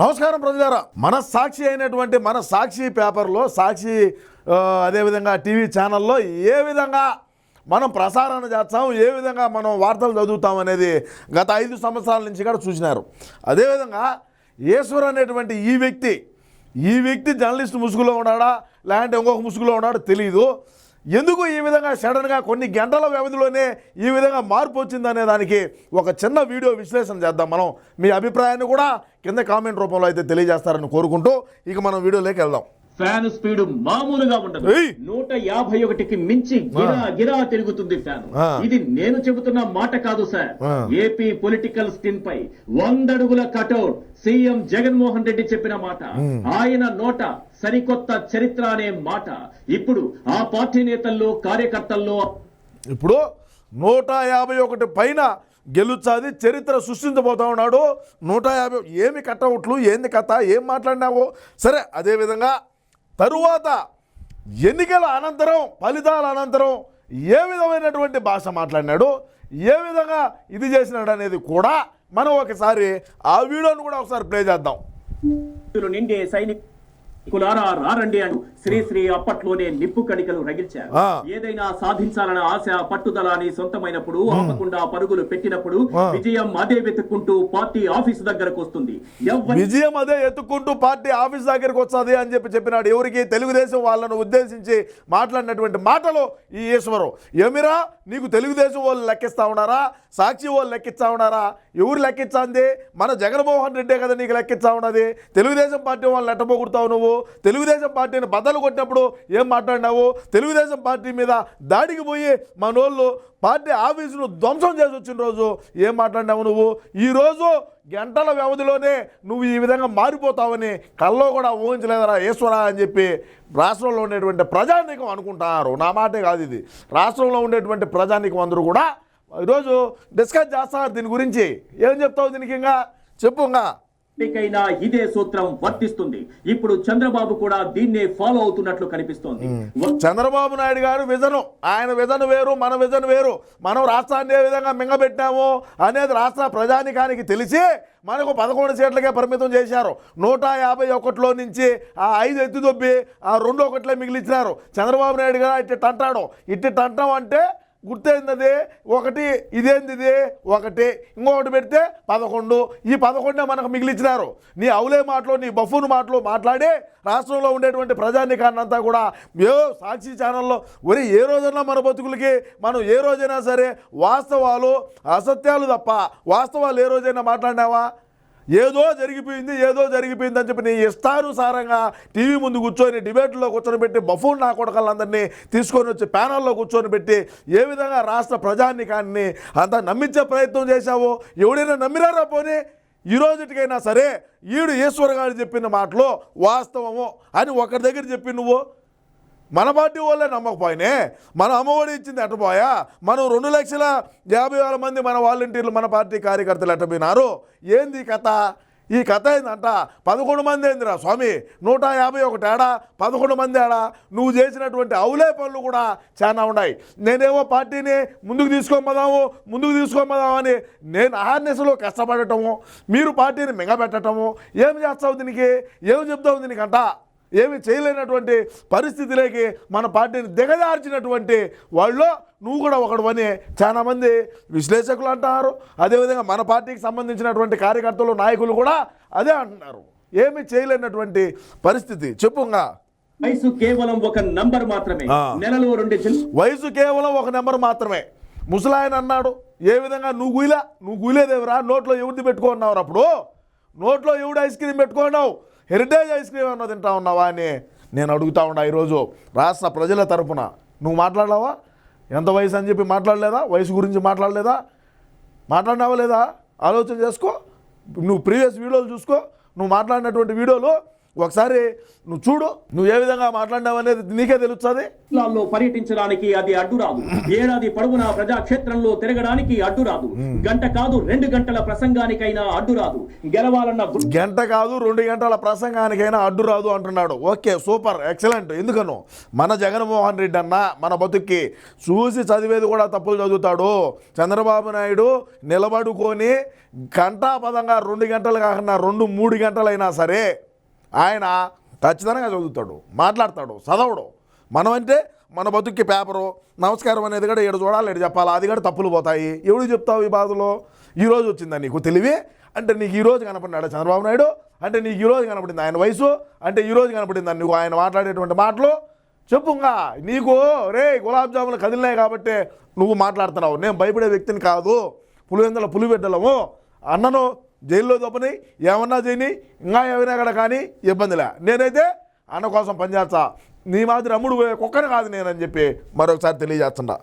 నమస్కారం ప్రజలారా. మన సాక్షి అయినటువంటి మన సాక్షి పేపర్లో సాక్షి అదేవిధంగా టీవీ ఛానల్లో ఏ విధంగా మనం ప్రసారణ చేస్తాం ఏ విధంగా మనం వార్తలు చదువుతాం అనేది గత ఐదు సంవత్సరాల నుంచి కూడా చూసినారు. అదేవిధంగా ఈశ్వర్ అనేటువంటి ఈ వ్యక్తి ఈ వ్యక్తి జర్నలిస్ట్ ముసుగులో ఉన్నాడా లేదంటే ఇంకొక ముసుగులో ఉన్నాడో తెలియదు ఎందుకు ఈ విధంగా సడన్గా కొన్ని గంటల వ్యవధిలోనే ఈ విధంగా మార్పు వచ్చిందనే దానికి ఒక చిన్న వీడియో విశ్లేషణ చేద్దాం మనం. మీ అభిప్రాయాన్ని కూడా కింద కామెంట్ రూపంలో అయితే తెలియజేస్తారని కోరుకుంటూ ఇక మనం వీడియోలోకి వెళ్దాం. ఫ్యాన్ స్పీడ్ మామూలుగా ఉండదు! నూట యాభై ఒకటికి మించి గిరా గిరా తిరుగుతుంది ఫ్యాన్. ఇది నేను చెబుతున్న మాట కాదు సార్. ఏపీ పొలిటికల్ స్కిన్ పై వందడుగుల కటౌట్ సీఎం జగన్మోహన్ రెడ్డి చెప్పిన మాట. ఆయన నోట సరికొత్త చరిత్ర అనే మాట. ఇప్పుడు ఆ పార్టీ నేతల్లో కార్యకర్తల్లో ఇప్పుడు నూట యాభై ఒకటి పైన గెలుచాది చరిత్ర సృష్టించబోతా ఉన్నాడు. నూట యాభై ఏమి కట్టవుట్లు ఏంది కథ ఏం మాట్లాడినావు? సరే అదేవిధంగా తరువాత ఎన్నికల అనంతరం ఫలితాల అనంతరం ఏ విధమైనటువంటి భాష మాట్లాడినాడు ఏ విధంగా ఇది చేసినాడు అనేది కూడా మనం ఒకసారి ఆ వీడియోను కూడా ఒకసారి ప్లే చేద్దాం. నిండే సైనికులారా రారండి అని శ్రీశ్రీ అప్పట్లోనే నిప్పు కణికలు రగిల్చారు. ఏదైనా సాధించాలన్న ఆశ పట్టుదల అని సొంతమైనప్పుడు ఆపకుండా పరుగులు పెట్టినప్పుడు. విజయం అదే వెతుక్కుంటూ పార్టీ ఆఫీసు దగ్గరకు వస్తుంది. విజయం అదే ఎత్తుక్కుంటూ పార్టీ ఆఫీస్ దగ్గరికి వస్తుంది అని చెప్పి చెప్పినాడు ఎవరికి తెలుగుదేశం వాళ్ళను ఉద్దేశించి మాట్లాడినటువంటి మాటలు ఈ ఈశ్వరం. ఏమిరా నీకు తెలుగుదేశం వాళ్ళు లెక్కిస్తా ఉన్నారా? సాక్షి వాళ్ళు లెక్కిస్తా ఉన్నారా? ఎవరు లెక్కించాంది మన జగన్మోహన్ రెడ్డే కదా నీకు లెక్కిస్తా ఉన్నది. తెలుగుదేశం పార్టీ వాళ్ళని ఎట్టబోగుడతావు నువ్వు? తెలుగుదేశం పార్టీని బద్దలు కొట్టినప్పుడు ఏం మాట్లాడినావు? తెలుగుదేశం పార్టీ మీద దాడికి పోయి మనోళ్ళు పార్టీ ఆఫీసును ధ్వంసం చేసి వచ్చిన రోజు ఏం మాట్లాడినావు నువ్వు? ఈరోజు గంటల వ్యవధిలోనే నువ్వు ఈ విధంగా మారిపోతావని కల్లో కూడా ఊహించలేదరా ఈశ్వరా అని చెప్పి రాష్ట్రంలో ఉండేటువంటి ప్రజానీకం అనుకుంటారు. నా మాటే కాదు ఇది. రాష్ట్రంలో ఉండేటువంటి ప్రజానీకం అందరూ కూడా ఈరోజు డిస్కస్ చేస్తారు దీని గురించి. ఏం చెప్తావు దీనికి ఇంకా? చెప్పు ఇంకా. ఎప్పటికైనా ఇదే సూత్రం వర్తిస్తుంది. ఇప్పుడు చంద్రబాబు కూడా దీన్నే ఫాలో అవుతున్నట్లు కనిపిస్తోంది. చంద్రబాబు నాయుడు గారు విజను. ఆయన విజన్ వేరు మన విజన్ వేరు. మనం రాష్ట్రాన్ని ఏ విధంగా మింగబెట్టాము అనేది రాష్ట్ర ప్రజానికానికి తెలిసి మనకు పదకొండు సీట్లకే పరిమితం చేశారు. నూట యాభై ఒకటిలో నుంచి ఆ ఐదు ఎత్తి దొబ్బి ఆ రెండు ఒకటిలే మిగిలిచ్చినారు. చంద్రబాబు నాయుడు గారు ఇట్టి అంటాడు ఇట్టి అంటాం అంటే గుర్తయింది ఒకటి ఇదేంది ఇది ఒకటి. ఇంకొకటి పెడితే పదకొండు. ఈ పదకొండే మనకు మిగిలిచ్చినారు. నీ అవులే మాటలు నీ బఫూన్ మాటలు మాట్లాడి రాష్ట్రంలో ఉండేటువంటి ప్రజానికాన్ని అంతా కూడా ఏ సాక్షి ఛానల్లో ఒరే ఏ రోజైనా మన బతుకులకి మనం ఏ రోజైనా సరే వాస్తవాలు అసత్యాలు తప్ప వాస్తవాలు ఏ రోజైనా మాట్లాడినావా? ఏదో జరిగిపోయింది ఏదో జరిగిపోయింది అని చెప్పి నీ ఇష్టానుసారంగా టీవీ ముందు కూర్చొని డిబేట్లో కూర్చొని పెట్టి బఫూన్ నా కొడకలందరినీ తీసుకొని వచ్చి ప్యానల్లో కూర్చొని పెట్టి ఏ విధంగా రాష్ట్ర ప్రజానికాన్ని అంత నమ్మించే ప్రయత్నం చేశావో ఎవడైనా నమ్మినారా పోనీ? ఈ రోజుటికైనా సరే ఈడు ఈశ్వర్ గారు చెప్పిన మాటలో వాస్తవము అని ఒకరి దగ్గర చెప్పి నువ్వు మన పార్టీ వాళ్ళే నమ్మకపోయినే. మన అమ్మఒడి ఇచ్చింది ఎట్టపోయా మనం రెండు లక్షల యాభై వేల మంది మన వాలంటీర్లు మన పార్టీ కార్యకర్తలు ఎట్టపోయినారు ఏంది కథ? ఈ కథ ఏందంట? పదకొండు మంది ఏందిరా స్వామి? నూట యాభై ఒకటి ఏడా పదకొండు మంది ఏడా నువ్వు చేసినటువంటి అవులే పనులు కూడా చాలా ఉన్నాయి. నేనేమో పార్టీని ముందుకు తీసుకోమదాము ముందుకు తీసుకోమదామని నేను అహార్నెస్లో కష్టపడటము మీరు పార్టీని మింగబెట్టటము ఏం చేస్తావు దీనికి? ఏం చెప్తావు దీనికంట? ఏమి చేయలేనటువంటి పరిస్థితిలోకి మన పార్టీని దిగజార్చినటువంటి వాళ్ళు నువ్వు కూడా ఒకడు అని చాలామంది విశ్లేషకులు అంటున్నారు. అదేవిధంగా మన పార్టీకి సంబంధించినటువంటి కార్యకర్తలు నాయకులు కూడా అదే అంటున్నారు. ఏమి చేయలేనటువంటి పరిస్థితి. చెప్పుగా. వయసు కేవలం ఒక నంబర్ మాత్రమే. నెలలో రెండు వయసు కేవలం ఒక నెంబర్ మాత్రమే. ముసలాయన అన్నాడు ఏ విధంగా నువ్వు గుయిలా నువ్వు గుయిలేదేవరా నోట్లో ఎవరిది పెట్టుకున్నావు అప్పుడు? నోట్లో ఎవడు ఐస్ క్రీమ్ పెట్టుకున్నావు? హెరిటేజ్ ఐస్ క్రీమ్ ఏమన్నా తింటా ఉన్నావా అని నేను అడుగుతా ఉన్నా ఈరోజు రాష్ట్ర ప్రజల తరపున. నువ్వు మాట్లాడలేవా ఎంత వయసు అని చెప్పి మాట్లాడలేదా? వయసు గురించి మాట్లాడలేదా? మాట్లాడినావా లేదా? ఆలోచన చేసుకో. నువ్వు ప్రీవియస్ వీడియోలు చూసుకో. నువ్వు మాట్లాడినటువంటి వీడియోలు ఒకసారి నువ్వు చూడు నువ్వు ఏ విధంగా మాట్లాడినావు అనేది నీకే తెలుస్తుంది. జిల్లాల్లో పర్యటించడానికి అది అడ్డు రాదు. ఏడాది పొడవునా ప్రజాక్షేత్రంలో తిరగడానికి అడ్డు రాదు. గంట కాదు రెండు గంటల ప్రసంగానికైనా అడ్డు రాదు. గెలవాలన్న గంట కాదు రెండు గంటల ప్రసంగానికైనా అడ్డు రాదు అంటున్నాడు. Okay super excellent. ఎందుకను? మన జగన్మోహన్ రెడ్డి అన్న మన బతుక్కి చూసి చదివేది కూడా తప్పులు చదువుతాడు. చంద్రబాబు నాయుడు నిలబడుకొని గంటాపదంగా రెండు గంటలు కాకుండా రెండు మూడు గంటలైనా సరే ఆయన ఖచ్చితంగా చదువుతాడు మాట్లాడతాడు చదవడు. మనమంటే మన బతుక్కి పేపరు నమస్కారం అనేది కూడా ఏడు చూడాలి ఏడు చెప్పాలి? అది కూడా తప్పులు పోతాయి. ఎవడు చెప్తావు ఈ బాధలో? ఈ రోజు వచ్చిందా నీకు తెలివి? అంటే నీకు ఈరోజు కనపడినాడు చంద్రబాబు నాయుడు? అంటే నీకు ఈరోజు కనపడింది ఆయన వయసు? అంటే ఈరోజు కనపడింది నీకు ఆయన మాట్లాడేటువంటి మాటలు? చెప్పుగా. నీకు రే గులాబ్ జాములు కదిలినాయి కాబట్టి నువ్వు మాట్లాడుతున్నావు. నేను భయపడే వ్యక్తిని కాదు. పులివెందల పులిబిడ్డలము అన్నను జైల్లో తప్పని ఏమన్నా చేయని ఇంకా ఏమైనా కూడా కానీ ఇబ్బందిలే నేనైతే అన్న కోసం పనిచేస్తా. నీ మాదిరి అమ్ముడు పోయే కుక్కని కాదు నేనని చెప్పి మరొకసారి తెలియజేస్తున్నా.